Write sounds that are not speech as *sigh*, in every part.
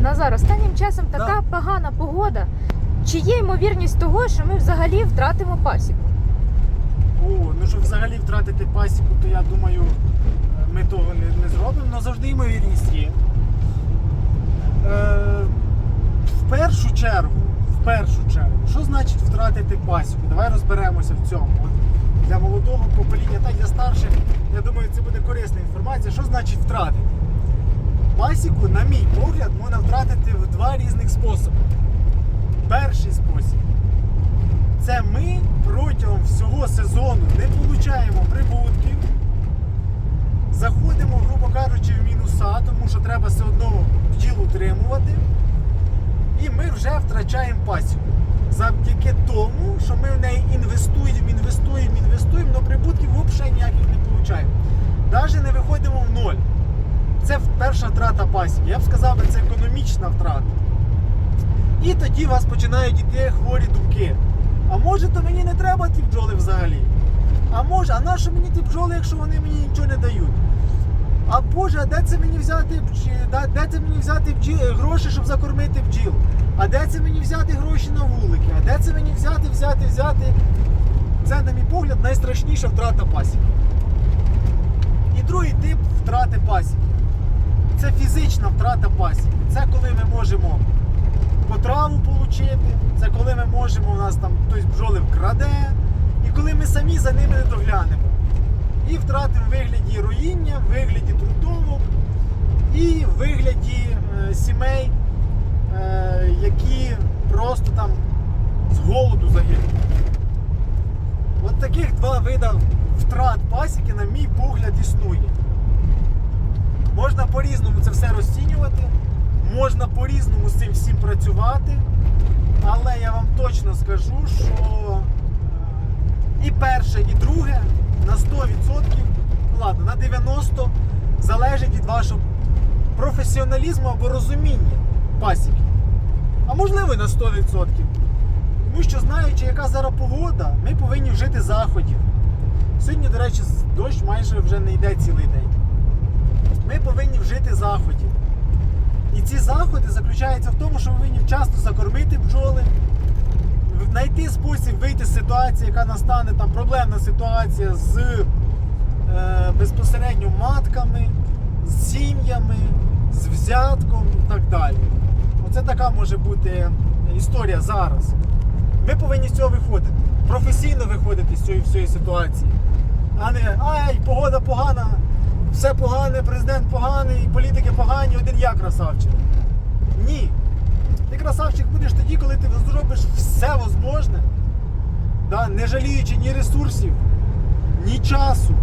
Назар, останнім часом така Да. погана погода. Чи є ймовірність того, що ми взагалі втратимо пасіку? О, ну щоб взагалі втратити пасіку, то я думаю, е, ми того не, не зробимо, але завжди ймовірність є. Е, в першу чергу, в першу чергу, що значить втратити пасіку? Давай розберемося в цьому. Для молодого покоління, так і для старших, я думаю, це буде корисна інформація. Що значить втратити? Пасіку, на мій погляд, можна втратити в два різних способи. Перший спосіб це ми протягом всього сезону не получаємо прибутків, заходимо, грубо кажучи, в мінуса, тому що треба все одно бджіл утримувати. І ми вже втрачаємо пасіку. Завдяки тому, що ми в неї інвестуємо, інвестуємо, інвестуємо, але прибутків взагалі ніяких не получаємо. Навіть не виходимо в ноль. Це перша втрата пасіки. Я б сказав, це економічна втрата. І тоді у вас починають йти хворі думки. А може, то мені не треба ті бджоли взагалі? А може, а нащо мені ті бджоли, якщо вони мені нічого не дають? А Боже, а де це мені взяти де це мені взяти бджіл, гроші, щоб закормити бджіл? А де це мені взяти гроші на вулики? А де це мені взяти, взяти, взяти? Це, на мій погляд, найстрашніша втрата пасіки. І другий тип втрати пасіки. Це фізична втрата пасіки. Це коли ми можемо потраву отримати, це коли ми можемо, у нас там хтось бджоли вкраде, і коли ми самі за ними не доглянемо. І втрати в вигляді руїння, в вигляді трудовок і в вигляді е, сімей, е, які просто там з голоду загинуть. От таких два види втрат пасіки, на мій погляд, існує. Можна по-різному це все розцінювати, можна по-різному з цим всім працювати, але я вам точно скажу, що е, і перше, і друге на 100%, ну ладно, на 90% залежить від вашого професіоналізму або розуміння пасіки. А можливо і на 100%. Тому що знаючи, яка зараз погода, ми повинні вжити заходів. Сьогодні, до речі, дощ майже вже не йде цілий день ми повинні вжити заходів. І ці заходи заключаються в тому, що ми повинні вчасно закормити бджоли, знайти спосіб вийти з ситуації, яка настане, там проблемна ситуація з е, безпосередньо матками, з сім'ями, з взятком і так далі. Оце така може бути історія зараз. Ми повинні з цього виходити, професійно виходити з цієї всієї ситуації. А не ай, погода погана, все погане, президент поганий, політики погані, один я красавчик. Ні. Ти красавчик будеш тоді, коли ти зробиш все можливе, да, не жаліючи ні ресурсів, ні часу.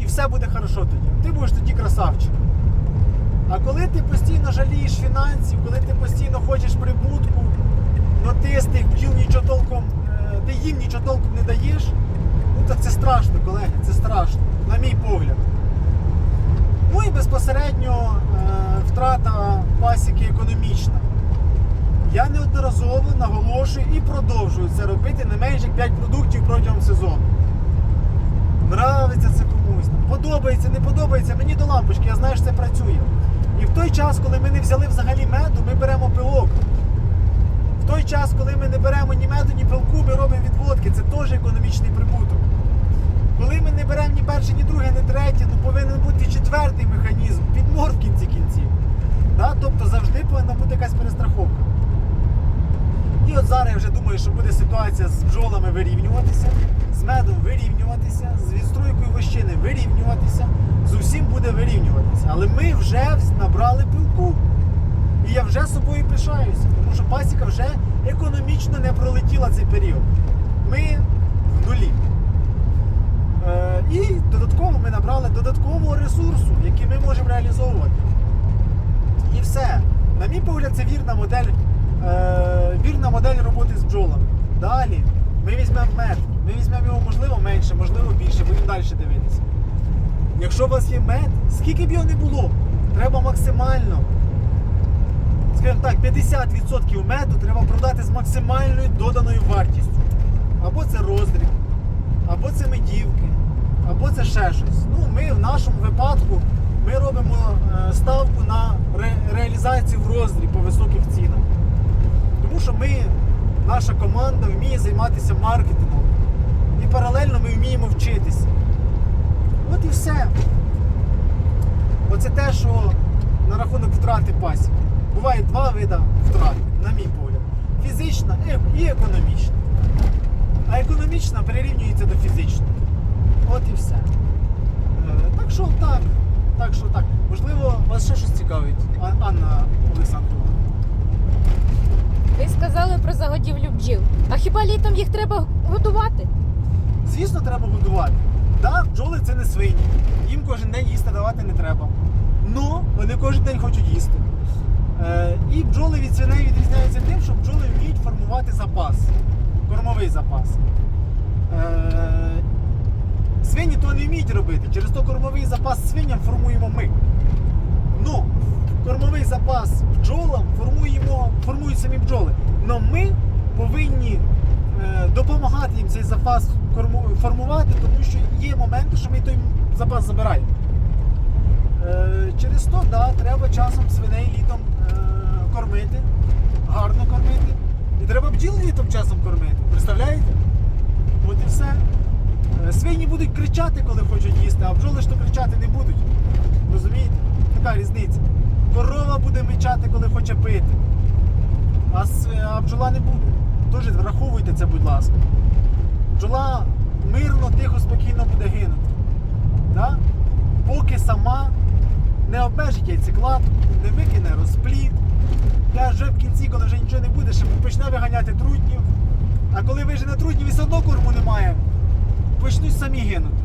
І все буде хорошо тоді. Ти будеш тоді красавчик. А коли ти постійно жалієш фінансів, коли ти постійно хочеш прибутку, но ти з тих бджіл нічого толком, е, ти їм нічого толком не даєш, то це страшно, колеги, це страшно, на мій погляд. Ну і безпосередньо е, втрата пасіки економічна. Я неодноразово наголошую і продовжую це робити не менше як 5 продуктів протягом сезону. Нравиться це комусь, подобається, не подобається, мені до лампочки, я знаю, що це працює. І в той час, коли ми не взяли взагалі меду, ми беремо час, коли ми не беремо ні меду, ні пилку, ми робимо відводки. Це теж економічний прибуток. Коли ми не беремо ні перше, ні друге, ні третє, ну повинен бути четвертий механізм, підмор в кінці кінців. Да? Тобто завжди повинна бути якась перестраховка. І от зараз я вже думаю, що буде ситуація з бджолами вирівнюватися, з медом вирівнюватися, з відстройкою вощини вирівнюватися, з усім буде вирівнюватися. Але ми вже набрали пилку. І я вже собою пишаюся, тому що пасіка вже економічно не пролетіла цей період. Ми в нулі. Е, і додатково ми набрали додаткового ресурсу, який ми можемо реалізовувати. І все. На мій погляд, це вірна модель, е, вірна модель роботи з бджолами. Далі ми візьмемо мед. Ми візьмемо його можливо менше, можливо більше, будемо далі дивитися. Якщо у вас є мед, скільки б його не було, треба максимально. Скажімо так, 50% меду треба продати з максимальною доданою вартістю. Або це роздріб, або це медівки, або це ще щось. Ну, ми в нашому випадку ми робимо е, ставку на ре- підозрі по високих цінах. Тому що ми, наша команда вміє займатися маркетингом. І паралельно ми вміємо вчитися. От і все. Оце те, що на рахунок втрати пасіки. Буває два види втрат, на мій погляд. Фізична і- економічна. А економічна перерівнюється до фізичної. От і все. Е, Так що так. Так що так. Можливо, вас ще щось цікавить, Анна Олександрівна. Ви сказали про загодівлю бджіл. А хіба літом їх треба годувати? Звісно, треба годувати. Так, бджоли це не свині. Їм кожен день їсти давати не треба. Но вони кожен день хочуть їсти. Е, і бджоли від свиней відрізняються тим, що бджоли вміють формувати запас, кормовий запас. Е, свині то не вміють робити. Через то кормовий запас свиням формуємо ми. Ну, кормовий запас бджолам формуємо, формують самі бджоли. Но ми повинні е, допомагати їм цей запас формувати, тому що є моменти, що ми той запас забираємо. Через то, да, треба часом свиней літом кормити, гарно кормити. І треба бджіл літом часом кормити. Представляєте? От і все. Е, Свині будуть кричати, коли хочуть їсти, а бджоли ж то кричати не будуть. Розумієте? Така різниця. Корова буде мичати, коли хоче пити. А, а бджола не буде. Тож враховуйте це, будь ласка. Бджола мирно, тихо, спокійно буде гинути. Да? Поки сама не обмежить яйцекладку, не викине розплід. Я вже в кінці, коли вже нічого не буде, ще почне виганяти трутнів. А коли вижене трутнів і все одно корму немає, почнуть самі гинути.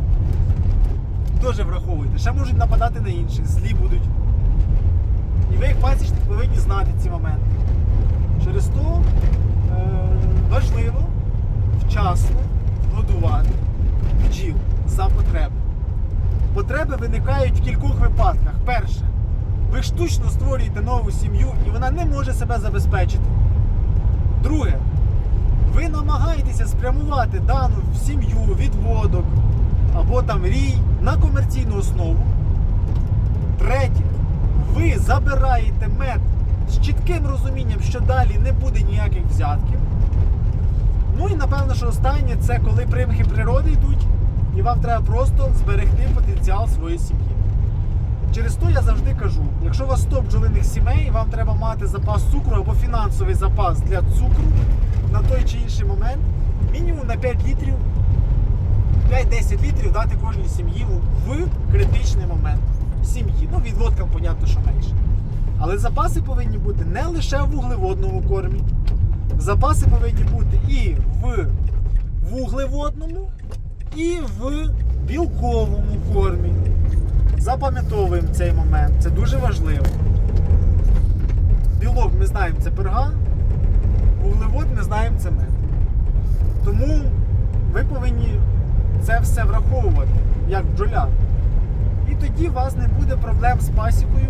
Дуже враховуйте. Ще можуть нападати на інших, злі будуть. І ви, як пасічник, повинні знати ці моменти. Через то е, важливо вчасно годувати бджіл за потреби. Потреби виникають в кількох випадках. Перше, ви штучно створюєте нову сім'ю і вона не може себе забезпечити. Друге, ви намагаєтеся спрямувати дану сім'ю, відводок або там рій на комерційну основу. Третє, ви забираєте мед з чітким розумінням, що далі не буде ніяких взятків. Ну і напевно, що останнє це коли примхи природи йдуть, і вам треба просто зберегти потенціал своєї сім'ї. Через то я завжди кажу: якщо у вас 100 бджолиних сімей, вам треба мати запас цукру або фінансовий запас для цукру на той чи інший момент, мінімум на 5 літрів, 5-10 літрів дати кожній сім'ї в критичний момент сім'ї. Ну, відводкам, понятно, що менше. Але запаси повинні бути не лише в вуглеводному кормі. Запаси повинні бути і в вуглеводному, і в білковому кормі. Запам'ятовуємо цей момент, це дуже важливо. Білок ми знаємо це перга, вуглевод ми знаємо це мед. Тому ви повинні це все враховувати, як бджоляр. І тоді у вас не буде проблем з пасікою,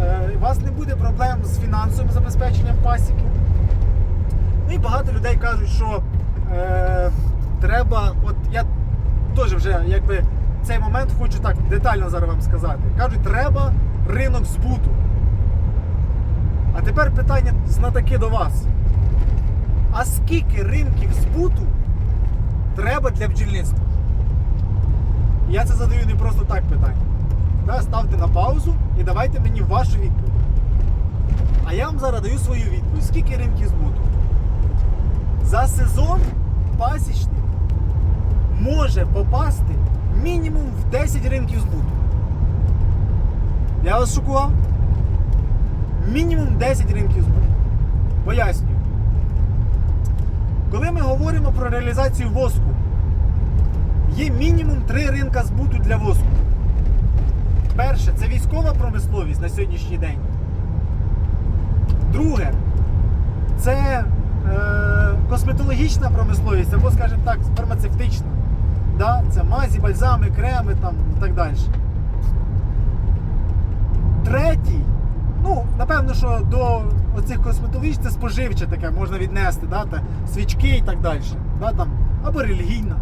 е, у вас не буде проблем з фінансовим забезпеченням пасіки. Ну і багато людей кажуть, що е, треба, от я теж вже якби цей момент хочу так детально зараз вам сказати. Кажуть, треба ринок збуту. А тепер питання знатаки до вас. А скільки ринків збуту треба для бджільництва? Я це задаю не просто так питання. Ставте на паузу і давайте мені вашу відповідь. А я вам зараз даю свою відповідь. Скільки ринків збуту? За сезон пасічник може попасти мінімум в 10 ринків збуту. Я вас шокував? Мінімум 10 ринків збуту. Пояснюю. Коли ми говоримо про реалізацію воску, є мінімум 3 ринка збуту для воску. Перше, це військова промисловість на сьогоднішній день. Друге, це е, косметологічна промисловість, або, скажімо так, фармацевтична. Да? Це мазі, бальзами, креми там, і так далі. Третій, ну, напевно, що до оцих косметологічних це споживче таке можна віднести, да? та, свічки і так далі. Да? Там, або релігійна.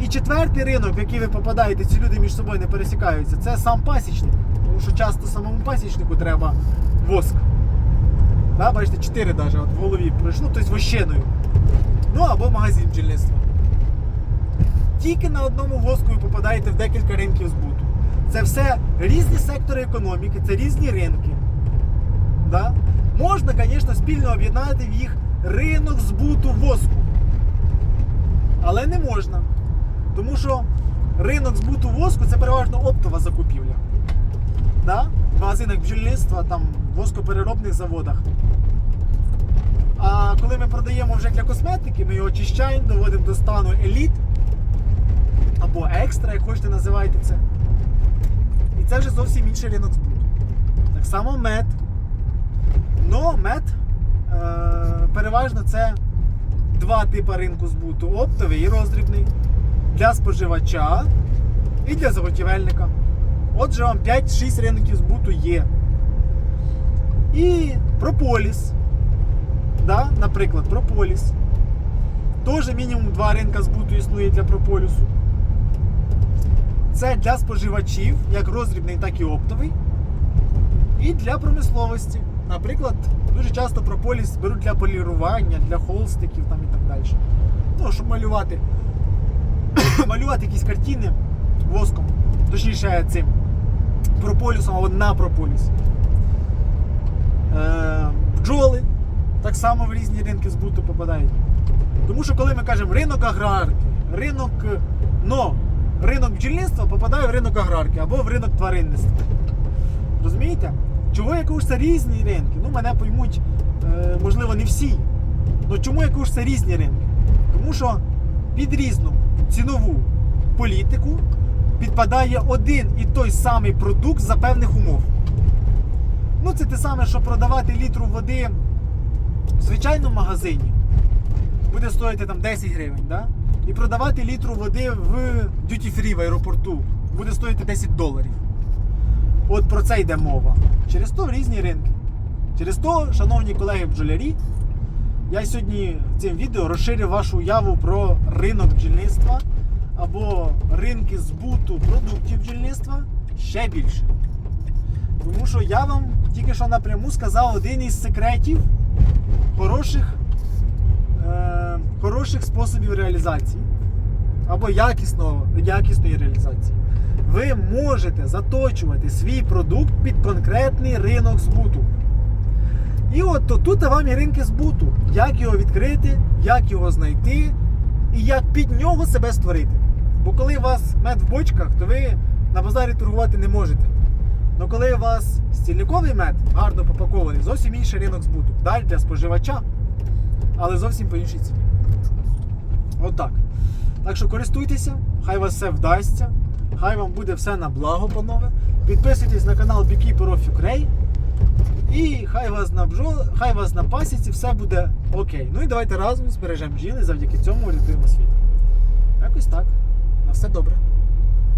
І четвертий ринок, в який ви попадаєте, ці люди між собою не пересікаються, це сам пасічник. Тому що часто самому пасічнику треба воск. Да, бачите, 4 навіть от в голові пройшло, тобто вощиною. Ну або магазин бджільництва. Тільки на одному воску ви попадаєте в декілька ринків збуту. Це все різні сектори економіки, це різні ринки. Да? Можна, звісно, спільно об'єднати в їх ринок збуту воску. Але не можна. Тому що ринок збуту воску це переважно оптова закупівля. Да? В магазинах бджільництва, там, в воскопереробних заводах. А коли ми продаємо вже для косметики, ми його очищаємо, доводимо до стану еліт або екстра, як хочете називайте це. І це вже зовсім інший ринок збуту. Так само мед. Но мед е- переважно це два типи ринку збуту: оптовий і роздрібний. Для споживача і для заготівельника. Отже, вам 5-6 ринків збуту є. І прополіс. Да? Наприклад, прополіс. Теж мінімум два ринка збуту існує для прополісу. Це для споживачів, як роздрібний, так і оптовий. І для промисловості. Наприклад, дуже часто прополіс беруть для полірування, для холстиків там і так далі. Ну, щоб малювати, *coughs* малювати якісь картини воском, точніше цим прополісом або на прополіс. Е, бджоли так само в різні ринки збуту попадають. Тому що коли ми кажемо ринок аграрки, ринок, но ринок бджільництва попадає в ринок аграрки або в ринок тваринництва. Розумієте? Чого я кажу, це різні ринки? Ну, мене поймуть, е, можливо, не всі. Ну чому я кажу, це різні ринки? Тому що під різну цінову політику підпадає один і той самий продукт за певних умов. Ну, це те саме, що продавати літру води в звичайному магазині буде стоїти там 10 гривень, да? І продавати літру води в duty free в аеропорту буде стоїти 10 доларів. От про це йде мова. Через то різні ринки. Через то, шановні колеги бджолярі, я сьогодні цим відео розширю вашу уяву про ринок бджільництва або ринки збуту продуктів бджільництва ще більше. Тому що я вам тільки що напряму сказав один із секретів хороших, хороших способів реалізації або якісного, якісної реалізації. Ви можете заточувати свій продукт під конкретний ринок збуту. І от то тут вам і ринки збуту. Як його відкрити, як його знайти і як під нього себе створити. Бо коли у вас мед в бочках, то ви на базарі торгувати не можете. Ну коли у вас стільниковий мед гарно попакований, зовсім інший ринок збуту. Далі для споживача, але зовсім по іншій ціні. От так. Що користуйтеся, хай вас все вдасться, хай вам буде все на благо, панове. Підписуйтесь на канал Beekeeper of Ukraine. І хай вас на бджол, хай вас на пасіці все буде окей. Ну і давайте разом збережемо бджіли, завдяки цьому врятуємо світ. Якось так. На все добре.